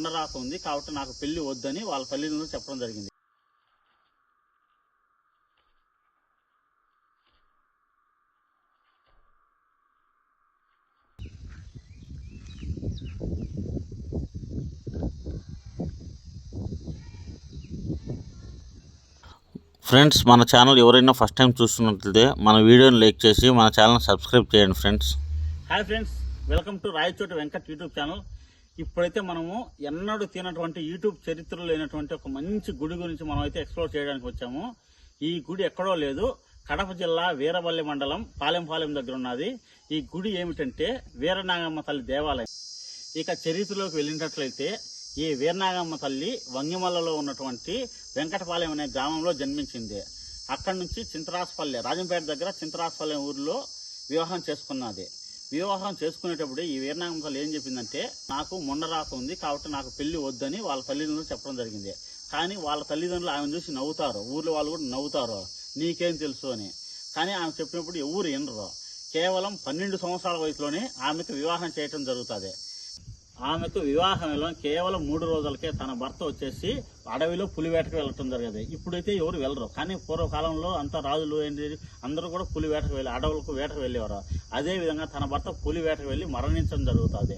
ఉండరాక ఉంది కాబట్టి నాకు పెళ్ళి వద్దని వాళ్ళ తల్లిదండ్రులు చెప్పడం జరిగింది. ఫ్రెండ్స్ మన ఛానల్ ఎవరైనా ఫస్ట్ టైం చూస్తున్నట్లయితే మన వీడియోని లైక్ చేసి మన ఛానల్ సబ్స్క్రైబ్ చేయండి friends. Hi friends welcome to Rayachoti Venkat YouTube channel. ఇప్పుడైతే మనము ఎన్నడూ తినటువంటి యూట్యూబ్ చరిత్రలో లేనటువంటి ఒక మంచి గుడి గురించి మనం అయితే ఎక్స్ప్లోర్ చేయడానికి వచ్చాము. ఈ గుడి ఎక్కడో లేదు. కడప జిల్లా వీరవల్లి మండలం పాలెంపాలెం దగ్గర ఉన్నది. ఈ గుడి ఏమిటంటే వీరనాగమ్మ తల్లి దేవాలయం. ఇక చరిత్రలోకి వెళ్ళినట్లయితే ఈ వీరనాగమ్మ తల్లి వంగిమల్లలో ఉన్నటువంటి వెంకటపాలెం అనే గ్రామంలో జన్మించింది. అక్కడి నుంచి చింతరాసపల్లె రాజంపేట దగ్గర చింతరాసపల్లె ఊరిలో వివాహం చేసుకున్నది. వివాహం చేసుకునేటప్పుడు ఈ వీరనాగమ్మ ఏం చెప్పిందంటే నాకు మొండరాత ఉంది కాబట్టి నాకు పెళ్ళి వద్దని వాళ్ళ తల్లిదండ్రులు చెప్పడం జరిగింది. కానీ వాళ్ళ తల్లిదండ్రులు ఆమె చూసి నవ్వుతారు. ఊర్లో వాళ్ళు కూడా నవ్వుతారు. నీకేం తెలుసు అని. కానీ ఆమె చెప్పినప్పుడు ఎవరు వినరు. కేవలం పన్నెండు సంవత్సరాల వయసులోనే ఆమెకు వివాహం చేయటం జరుగుతుంది. ఆమెకు వివాహంలో కేవలం మూడు రోజులకే తన భర్త వచ్చేసి అడవిలో పులి వేటకు వెళ్ళటం జరిగేది. ఇప్పుడైతే ఎవరు వెళ్ళరు. కానీ పూర్వకాలంలో అంతా రాజులు ఏంటి అందరూ కూడా పులి వేటకు వెళ్ళి అడవులకు వేటకు వెళ్ళేవారు. అదే విధంగా తన భర్త పులి వేటకు వెళ్ళి మరణించడం జరుగుతుంది.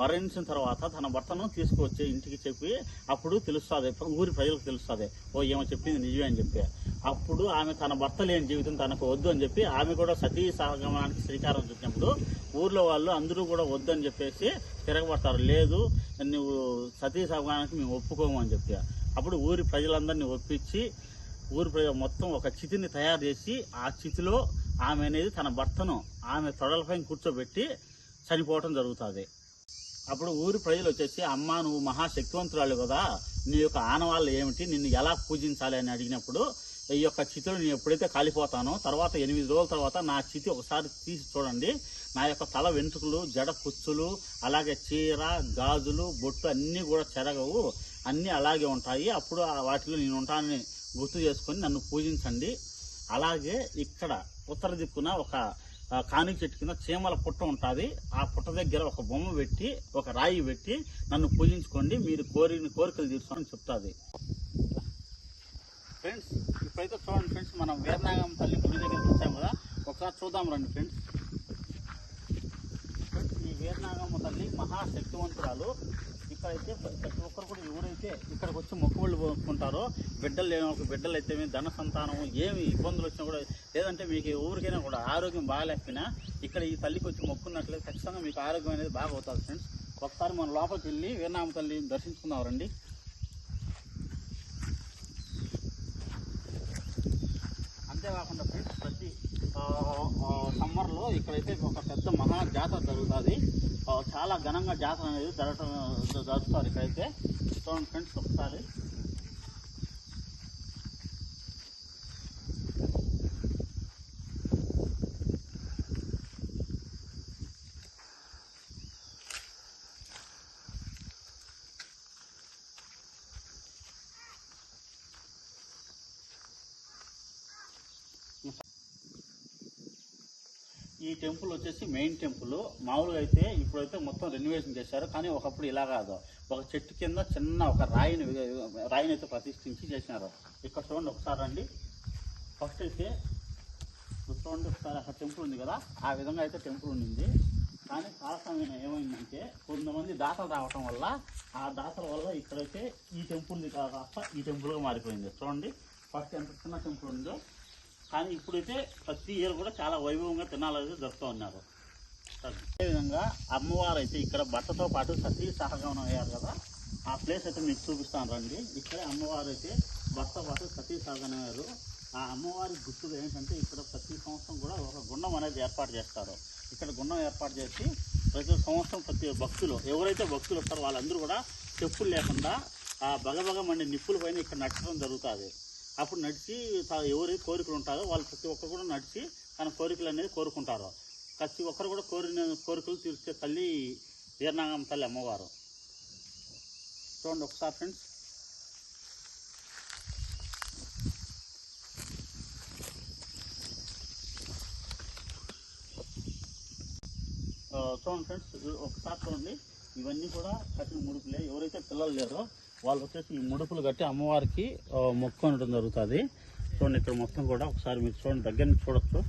మరణించిన తర్వాత తన భర్తను తీసుకువచ్చి ఇంటికి చెప్పి అప్పుడు తెలుస్తుంది ఊరి ప్రజలకు తెలుస్తుంది. ఓ ఏమో చెప్పింది నిజమే అని చెప్పి. అప్పుడు ఆమె తన భర్త లేని జీవితం తనకు వద్దు అని చెప్పి ఆమె కూడా సతీ సహగమనానికి శ్రీకారం చుట్టినప్పుడు ఊర్లో వాళ్ళు అందరూ కూడా వద్దు అని చెప్పేసి తిరగబడతారు. లేదు నువ్వు సతీ సహగమనానికి మేము ఒప్పుకోము అని చెప్పి. అప్పుడు ఊరి ప్రజలందరినీ ఒప్పించి ఊరి ప్రజలు మొత్తం ఒక చితిని తయారు చేసి ఆ చితిలో ఆమె అనేది తన భర్తను ఆమె తొడలపై కూర్చోబెట్టి చనిపోవటం జరుగుతుంది. అప్పుడు ఊరి ప్రజలు వచ్చేసి అమ్మ నువ్వు మహాశక్తివంతురాలు కదా నీ యొక్క ఆనవాళ్ళు ఏమిటి? నిన్ను ఎలా పూజించాలి? అని అడిగినప్పుడు ఈ యొక్క చితిలో నేను ఎప్పుడైతే కాలిపోతానో తర్వాత ఎనిమిది రోజుల తర్వాత నా చితి ఒకసారి తీసి చూడండి. నా యొక్క తల వెంట్రుకలు జడ కుచ్చులు అలాగే చీర గాజులు బొట్టు అన్నీ కూడా చెరగవు. అన్నీ అలాగే ఉంటాయి. అప్పుడు వాటిలో నేను ఉంటానని గుర్తు చేసుకొని నన్ను పూజించండి. అలాగే ఇక్కడ ఉత్తర దిక్కున ఒక ఆ, కానుక చెట్టు కింద చీమల పుట్ట ఉంటుంది. ఆ పుట్ట దగ్గర ఒక బొమ్మ పెట్టి ఒక రాయి పెట్టి నన్ను పూజించుకోండి. మీరు కోరిన కోరికలు తీర్చుకోమని చెప్తుంది. ఫ్రెండ్స్ ఇప్పుడైతే చూడండి ఫ్రెండ్స్ మనం వీరనాగం తల్లి గుడి దగ్గరికి వచ్చాం కదా. ఒకసారి చూద్దాం రండి ఫ్రెండ్స్. ఈ వీరనాగమ్మ తల్లి మహాశక్తివంతురాలు. ఇక్కడైతే ప్రతి ఒక్కరు కూడా ఎవరైతే ఇక్కడికి వచ్చి మొక్కుబళ్ళు పోసుకుంటారో బిడ్డలు లేని ఒక బిడ్డలు అయితే ధన సంతానం ఏమి ఇబ్బందులు వచ్చినా కూడా లేదంటే మీకు ఊరికైనా కూడా ఆరోగ్యం బాగాలేకపోయినా ఇక్కడ ఈ తల్లికి వచ్చి మొక్కున్నట్లయితే ఖచ్చితంగా మీకు ఆరోగ్యం అనేది బాగా అవుతుంది ఫ్రెండ్స్. ఒకసారి మనం లోపలికి వెళ్ళి వీరనామ తల్లిని దర్శించుకుందాం రండి. అంతేకాకుండా ఫ్రెండ్స్ ప్రతి ఆ, సమ్మర్లో ఇక్కడైతే ఒక పెద్ద మహా జాతర జరుగుతుంది చాలా ఘనంగా జాతర అనేది జరగటం జరుపుతారు ఇక్కడైతే. చూడండి ఫ్రెండ్స్ ఒకసారి. ఈ టెంపుల్ వచ్చేసి మెయిన్ టెంపుల్. మామూలుగా అయితే ఇప్పుడైతే మొత్తం రెన్యువేషన్ చేశారు కానీ ఒకప్పుడు ఇలా కాదు. ఒక చెట్టు కింద చిన్న ఒక రాయిని రాయిని అయితే ప్రతిష్ఠించి చేసినారు. ఇక్కడ చూడండి ఒకసారి రండి. ఫస్ట్ అయితే చూడండి ఒకసారి అక్కడ టెంపుల్ ఉంది కదా ఆ విధంగా అయితే టెంపుల్ ఉండింది. కానీ కాలక్రమేణ ఏమైందంటే కొంతమంది దాతలు రావటం వల్ల ఆ దాతల వల్ల ఇక్కడైతే ఈ టెంపుల్ కాస్త ఈ టెంపుల్గా మారిపోయింది. చూడండి ఫస్ట్ ఎంత చిన్న టెంపుల్ ఉందో. కానీ ఇప్పుడైతే ప్రతి ఇయర్ కూడా చాలా వైభవంగా తినాలైతే దొరుకుతూ ఉన్నారు. అదేవిధంగా అమ్మవారు అయితే ఇక్కడ బట్టతో పాటు సతీ సహగమనం అయ్యారు కదా ఆ ప్లేస్ అయితే మీకు చూపిస్తాను రండి. ఇక్కడ అమ్మవారు అయితే భర్త పాటు సతీ సహగమనం అయ్యారు. ఆ అమ్మవారి గుర్తుగా ఏంటంటే ఇక్కడ ప్రతి సంవత్సరం కూడా ఒక గుండం అనేది ఏర్పాటు చేస్తారు. ఇక్కడ గుండం ఏర్పాటు చేసి ప్రతి సంవత్సరం ప్రతి భక్తులు ఎవరైతే భక్తులు వస్తారో వాళ్ళందరూ కూడా చెప్పులు లేకుండా ఆ బగబగ అనే నిప్పుల పైన ఇక్కడ నచ్చడం జరుగుతుంది. అప్పుడు నడిచి తా- ఎవరి కోరికలు ఉంటారో వాళ్ళు ప్రతి ఒక్కరు కూడా నడిచి తన కోరికలు అనేది కోరుకుంటారు. ప్రతి ఒక్కరు కూడా కోరిన కోరికలు తీర్చే తల్లి వీరనాగం తల్లి అమ్మవారు. చూడండి ఒకసారి ఫ్రెండ్స్. చూడండి ఫ్రెండ్స్ ఒకసారి చూడండి. ఇవన్నీ కూడా కట్టిన ముడుపులే. ఎవరైతే పిల్లలు లేరో వాళ్ళు వచ్చేసి ఈ ముడుపులు కట్టి అమ్మవారికి మొక్కు అనడం జరుగుతుంది. చూడండి ఇక్కడ మొత్తం కూడా ఒకసారి మీరు చూడండి దగ్గర నుంచి చూడొచ్చు.